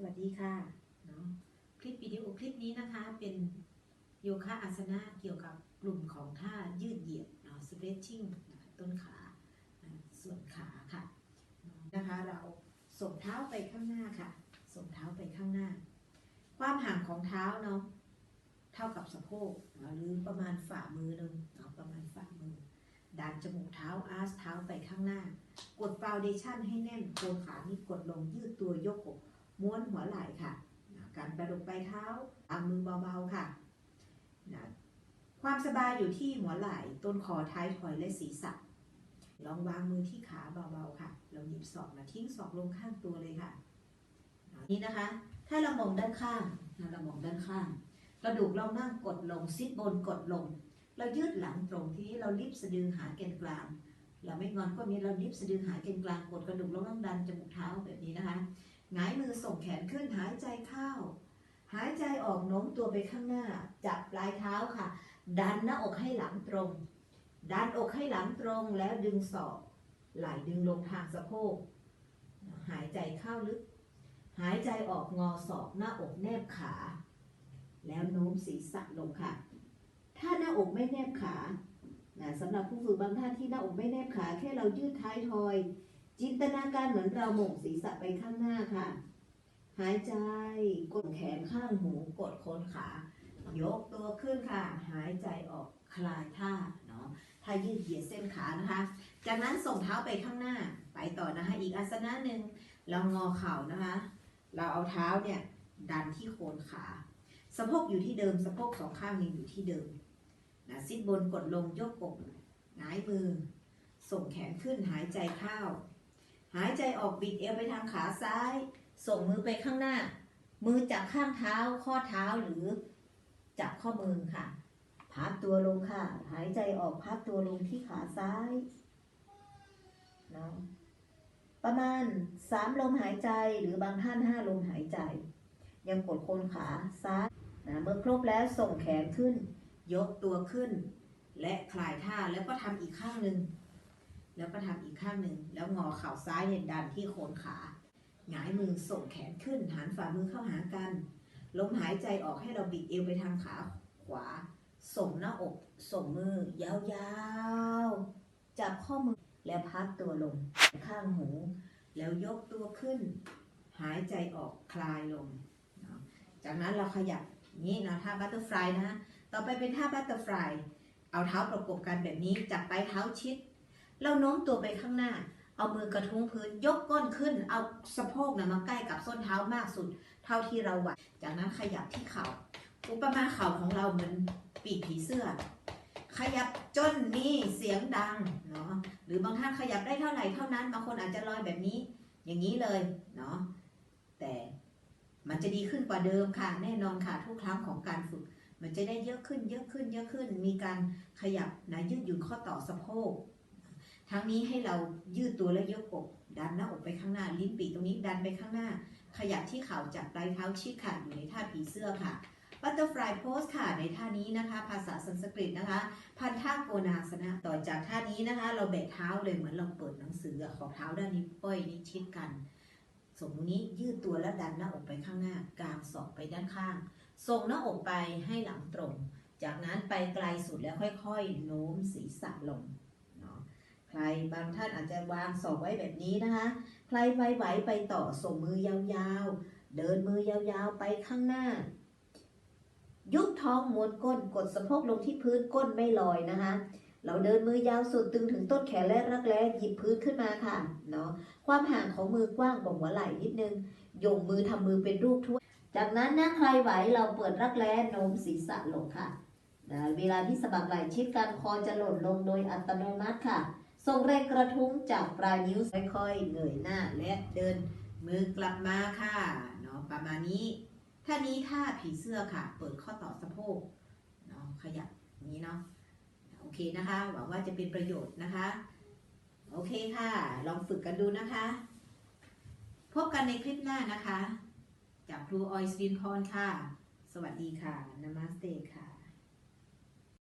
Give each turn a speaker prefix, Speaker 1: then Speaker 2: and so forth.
Speaker 1: สวัสดีค่ะเนาะคลิปวิดีโอคลิปนี้นะคะเป็นโยคะอาสนะเกี่ยวกับกลุ่มของท่ายืดเหยียดเนาะ stretching ต้นขาส่วนขาค่ะนะคะเราส่งเท้าไปข้างหน้าค่ะ ส่งเท้าไปข้างหน้า ความห่างของเท้าเนาะเท่ากับสะโพกหรือประมาณฝ่ามือหนึ่งเนาะประมาณฝ่ามือดันจมูกเท้าอาร์สเท้าไปข้างหน้า กดฟาวเดชั่นให้แน่นโคนขานี่กดลงยืดตัวยกอก ม้วนหัวไหล่ค่ะนะการกระดกปลายเท้าเอามือเบาๆค่ะนะความสบายอยู่ที่หัวไหล่ต้นคอท้ายถอยและศีรษะ ลองวางมือที่ขาเบาๆค่ะเราหยิบศอกมาทิ้งศอกลงข้างตัวเลยค่ะนี่นะคะ ถ้าเรามองด้านข้างนะเรามองด้านข้าง กระดูกเรานั่งกดลงซิดบนกดลง เรายืดหลังตรงทีนี้เราลิฟสะดือหาแกนกลาง เราไม่งอนก็มีเราลิฟสะดือหาแกนกลางกดกระดูกแล้วต้องดันจมูกเท้าแบบนี้นะคะ หงายมือส่งแขนขึ้นหายใจเข้า หายใจออกโน้มตัวไปข้างหน้า จับปลายเท้าค่ะ ดันหน้าอกให้หลังตรง ดันอกให้หลังตรงแล้วดึงศอกไหล่ดึงลงทางสะโพก หายใจเข้าลึก หายใจออกงอศอกหน้าอกแนบขา แล้วโน้มศีรษะลงค่ะ ถ้าหน้าอกไม่แนบขานะสำหรับผู้ฝึกบางท่านที่หน้าอกไม่แนบขา แค่เรายืดท้ายทอย จินตนาการเหมือนเราหม่งศีรษะไปข้างหน้าค่ะ หายใจกดแขนข้างหูกดโคนขา ยกตัวขึ้นค่ะ หายใจออกคลายท่าเนาะถ้ายืดเหยียดเส้นขานะคะ จากนั้นส่งเท้าไปข้างหน้าไปต่อนะคะ อีกอาสนะหนึ่งเรางอเข่านะคะ เราเอาเท้าเนี่ยดันที่โคนขาสะโพกอยู่ที่เดิมสะโพกสองข้างยังอยู่ที่เดิมนะซิดบนกดลงยกอกหงายมือ ส่งแขนขึ้นหายใจเข้า หายใจออกบิดเอวไปทางขาซ้าย ส่งมือไปข้างหน้า มือจับข้างเท้าข้อเท้าหรือจับข้อมือค่ะ พับตัวลงค่ะ หายใจออกพับตัวลงที่ขาซ้ายนะประมาณสามลมหายใจหรือบางท่านห้าลมหายใจ ยังกดโคนขาซ้ายนะเมื่อครบแล้วส่งแขนขึ้น ยกตัวขึ้น และคลายท่าแล้วก็ทำอีกข้างหนึ่ง แล้วก็ทำอีกข้างหนึ่ง แล้วงอเข่าซ้ายเนี่ยดันที่โคนขาหงายมือส่งแขนขึ้น หันฝ่ามือเข้าหากันลมหายใจออกให้เราบิดเอวไปทางขาขวา ส่งหน้าอก ส่งมือ ยาวๆ จับข้อมือแล้วพับตัวลง ข้างหู แล้วยกตัวขึ้น หายใจออกคลายลง จากนั้นเราขยับนี้นะท่าบัตเตอร์ฟลายนะ ต่อไปเป็นท่าบัตเตอร์ฟลายเอาเท้าประกบกันแบบนี้ จับปลายเท้าชิด เราโน้มตัวไปข้างหน้า เอามือกระทุ้งพื้นยกก้นขึ้น เอาสะโพกนะมาใกล้กับส้นเท้ามากสุด เท่าที่เราไหวจากนั้นขยับที่เข่าอุปมาเข่าของเราเหมือนปีกผีเสื้อ ขยับจนนี่เสียงดังเนาะหรือบางท่านขยับได้เท่าไหร่เท่านั้นบางคนอาจจะลอยแบบนี้ อย่างนี้เลยเนาะแต่มันจะดีขึ้นกว่าเดิมค่ะ แน่นอนค่ะทุกครั้งของการฝึก มันจะได้เยอะขึ้นเยอะขึ้นเยอะขึ้น มีการขยับนะยืดหยุ่นข้อต่อสะโพก ทั้งนี้ให้เรายืดตัวและยกอกดันหน้าอกไปข้างหน้า ลิ้นปีกตรงนี้ดันไปข้างหน้า ขยับที่เข่าจับปลายเท้าชิดค่ะอยู่ในท่าผีเสื้อค่ะ Butterfly Pose ค่ะในท่านี้นะคะ ภาษาสันสกฤตนะคะ พันท่าโกนาสนะต่อจากท่านี้นะคะ เราแบะเท้าเลยเหมือนเราเปิดหนังสือขอบเท้าด้านนี้ป้อยนี้ชิดกันสมมุตินี้ยืดตัวและดันหน้าอกไปข้างหน้ากางศอกไปด้านข้างส่งหน้าอกไปให้หลังตรง จากนั้นไปไกลสุดแล้วค่อยๆโน้มศีรษะลง รบางท่านอาจจะวางศอกไว้แบบนี้นะคะ ใครไวไหวไปต่อส่งมือยาวๆ เดินมือยาวๆไปข้างหน้า ยุบท้องม้วนก้นกดสะโพกลงที่พื้นก้นไม่ลอยนะคะ เราเดินมือยาวสุดตึงถึงต้นแขนและรักแร้หยิบพื้นขึ้นมาค่ะเนาะความห่างของมือกว้างกว่าหัวไหล่นิดนึงโยงมือทำมือเป็นรูปถ้วยจากนั้นนะใครไหวเราเปิดรักแร้โน้มศีรษะลงค่ะนะเวลาที่สะบักไหล่ชิดกันคอจะหล่นลงโดยอัตโนมัติค่ะ ส่งแรงกระทุ้งจากปลายนิ้วค่อยๆเงยหน้าและเดินมือกลับมาค่ะเนาะประมาณนี้ท่านี้ท่าผีเสื้อค่ะ เปิดข้อต่อสะโพกเนาะขยับอย่างนี้เนาะโอเคนะคะ หวังว่าจะเป็นประโยชน์นะคะ โอเคค่ะ ลองฝึกกันดูนะคะ พบกันในคลิปหน้านะคะ จากครูออยสวินพรค่ะ สวัสดีค่ะนามาสเตค่ะ